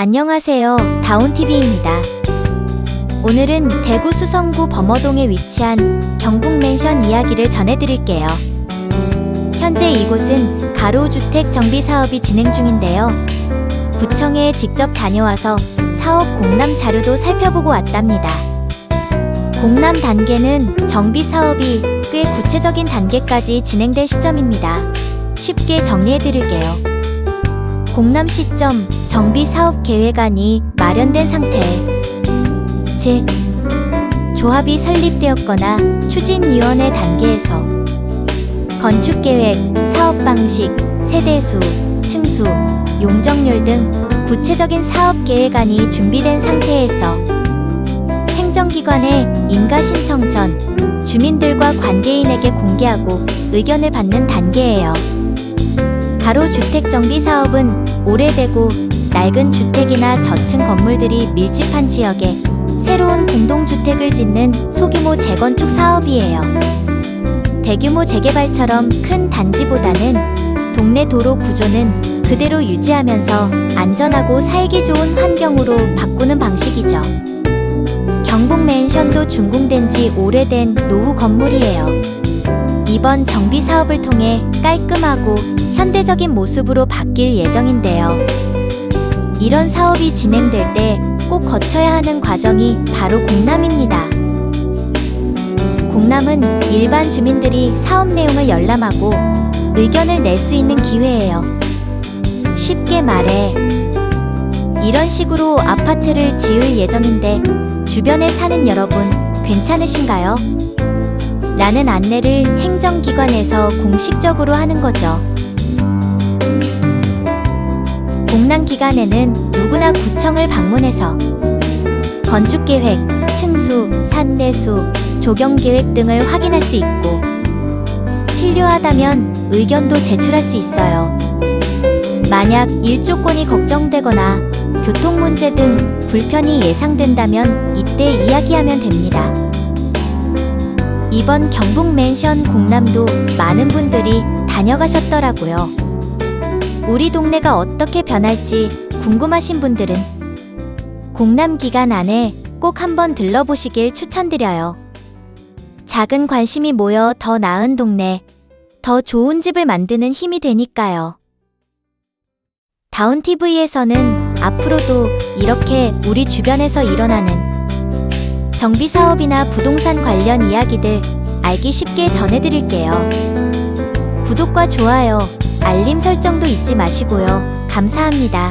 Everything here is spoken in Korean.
안녕하세요. 다운TV입니다. 오늘은 대구 수성구 범어동에 위치한 경북 맨션 이야기를 전해드릴게요. 현재 이곳은 가로주택 정비 사업이 진행 중인데요. 구청에 직접 다녀와서 사업 공람 자료도 살펴보고 왔답니다. 공람 단계는 정비 사업이 꽤 구체적인 단계까지 진행될 시점입니다. 쉽게 정리해드릴게요. 공람 시점 정비 사업 계획안이 마련된 상태. 즉, 조합이 설립되었거나 추진위원회 단계에서 건축 계획, 사업 방식, 세대수, 층수, 용적률 등 구체적인 사업 계획안이 준비된 상태에서 행정기관에 인가 신청 전 주민들과 관계인에게 공개하고 의견을 받는 단계예요. 가로주택 정비 사업은 오래되고 낡은 주택이나 저층 건물들이 밀집한 지역에 새로운 공동주택을 짓는 소규모 재건축 사업이에요. 대규모 재개발처럼 큰 단지보다는 동네 도로 구조는 그대로 유지하면서 안전하고 살기 좋은 환경으로 바꾸는 방식이죠. 경북 맨션도 준공된 지 오래된 노후 건물이에요. 이번 정비 사업을 통해 깔끔하고 현대적인 모습으로 바뀔 예정인데요. 이런 사업이 진행될 때 꼭 거쳐야 하는 과정이 바로 공람입니다. 공람은 일반 주민들이 사업 내용을 열람하고 의견을 낼 수 있는 기회예요. 쉽게 말해, 이런 식으로 아파트를 지을 예정인데 주변에 사는 여러분 괜찮으신가요? 라는 안내를 행정기관에서 공식적으로 하는 거죠. 공람 기간에는 누구나 구청을 방문해서 건축 계획, 층수, 산내수, 조경 계획 등을 확인할 수 있고 필요하다면 의견도 제출할 수 있어요. 만약 일조권이 걱정되거나 교통 문제 등 불편이 예상된다면 이때 이야기하면 됩니다. 이번 경북 맨션 공람도 많은 분들이 다녀가셨더라고요. 우리 동네가 어떻게 변할지 궁금하신 분들은 공람 기간 안에 꼭 한번 들러보시길 추천드려요. 작은 관심이 모여 더 나은 동네, 더 좋은 집을 만드는 힘이 되니까요. 다운TV에서는 앞으로도 이렇게 우리 주변에서 일어나는 정비 사업이나 부동산 관련 이야기들 알기 쉽게 전해드릴게요. 구독과 좋아요, 알림 설정도 잊지 마시고요. 감사합니다.